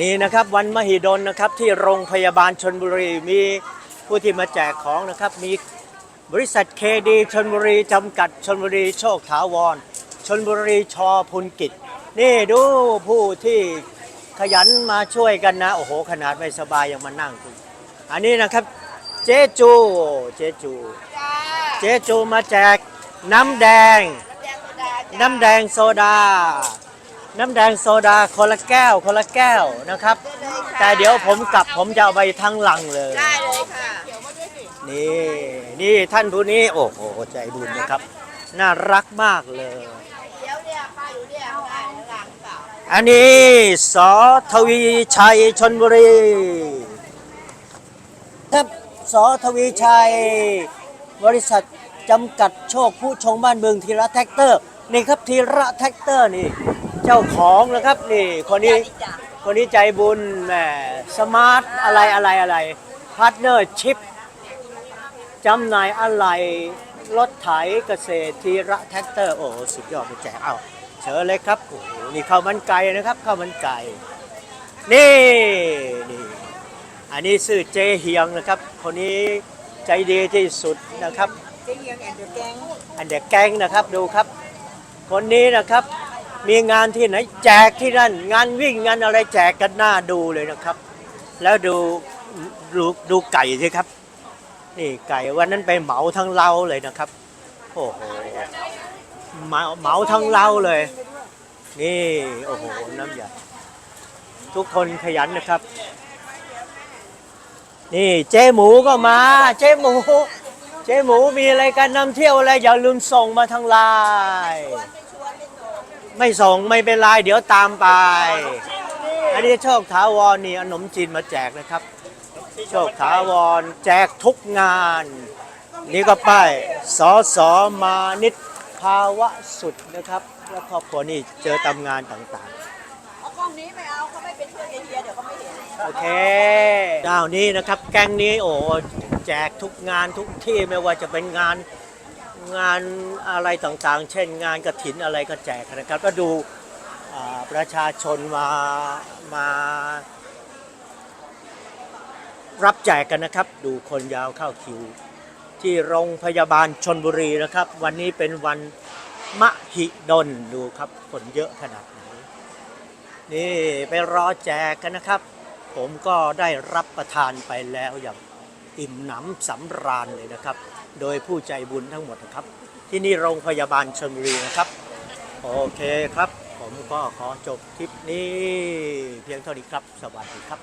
นี่นะครับวันมหิดลนะครับที่โรงพยาบาลชนบุรีมีผู้ที่มาแจกของนะครับ มีบริษัทเคดีชนบุรีจำกัดชนบุรีโชคถาวรชนบุรีชอพุนกิจ นี่ดูผู้ที่ขยันมาช่วยกันนะโอ้โห ขนาดไม่สบายยังมานั่งอันนี้นะครับเจจูเจจูเจจูมาแจกน้ำแดง น้ำแดงโซดาจ้า น้ำแดงโซดาน้ำแดงโซดาคนละแก้วคนละแก้วนะครับได้เลยค่ะแต่เดี๋ยวผมกลับผมจะเอาไปทั้งลังเลย ได้เลยค่ะนี่นี่ท่านผู้นี้โอ้โหใจบุญนะครับ น่ารักมากเลยเดี๋ยวเนี่ยป้าอยู่เนี่ยข้างหน้าหลังเปล่าอันนี้สอทวีชัยชนบุรีครับสอทวีชัย บริษัทจำกัดโชคผู้ชงบ้านเมืองธีระแท็กเตอร์ นี่ครับธีระแท็กเตอร์นี่ เจ้าของนะครับนี่คนนี้จ้าคนนี้ใจบุญแหมสมาร์ทอะไรอะไรอะไรพาร์ทเนอร์ชิพจำหน่ายอะไรรถไถเกษตรทีระแท็กเตอร์โอ้โหสุดยอดไปแจกเอาเชิญเลยครับโอ้โหนี่ข้าวมันไก่นะครับข้าวมันไก่นี่นี่อันนี้ชื่อเจเฮียงนะครับ คนนี้ใจดีที่สุดนะครับเจ๊เฮียงแอนเดอร์แกงอันเด็กแกงนะครับดูครับ คนนี้นะครับ มีงานที่ไหนแจกที่นั่น งานวิ่งงานอะไรแจกกันหน้าดูเลยนะครับ แล้วดูดูดูไก่สิครับ นี่ไก่วันนั้นไปเหมาทั้งเล้าเลยนะครับ โอ้โหเหมาเหมาทั้งเล้าเลย นี่โอ้โหน้ำใหญ่ทุกคนขยันนะครับ นี่เจ๊หมูก็มา เจ๊หมู เจ๊หมูมีอะไรกันนำเที่ยวอะไรอย่าลืมส่งมาทางไลน์ ไม่ชวนไม่ส่งไม่ส่งไม่เป็นไรเดี๋ยวตามไป อันนี้โชคถาวรนี่เอาขนมจีนมาแจกนะครับ โชคถาวรแจกทุกงาน นี่ก็ป้ายสอสอมานิดภาวะสุดนะครับ แล้วครอบครัวนี่เจอตามงานต่างเอากล้องนี้ไม่เอาเขาไม่ไปช่วยเจ๊เฮียเดี๋ยวเขาไม่เห็นๆโอเคเจ้านี้นะครับ แก๊งนี้โอ้แจกทุกงานทุกที่ไม่ว่าจะเป็นงาน งานอะไรต่างๆ เช่นงานกระถินอะไรก็แจกนะครับ ก็ดูประชาชนมามารับแจกกันนะครับ ดูคนยาวเข้าคิว ที่โรงพยาบาลชนบุรีนะครับ วันนี้เป็นวันมหิดลดูครับคนเยอะขนาดไหนนี่ไปรอแจกกันนะครับ ผมก็ได้รับประทานไปแล้วอย่าง อิ่มหนำสำราญเลยนะครับ โดยผู้ใจบุญทั้งหมดนะครับ ที่นี่โรงพยาบาลชลบุรีนะครับ โอเคครับ ผมก็ขอจบคลิปนี้เพียงเท่านี้ครับ สวัสดีครับ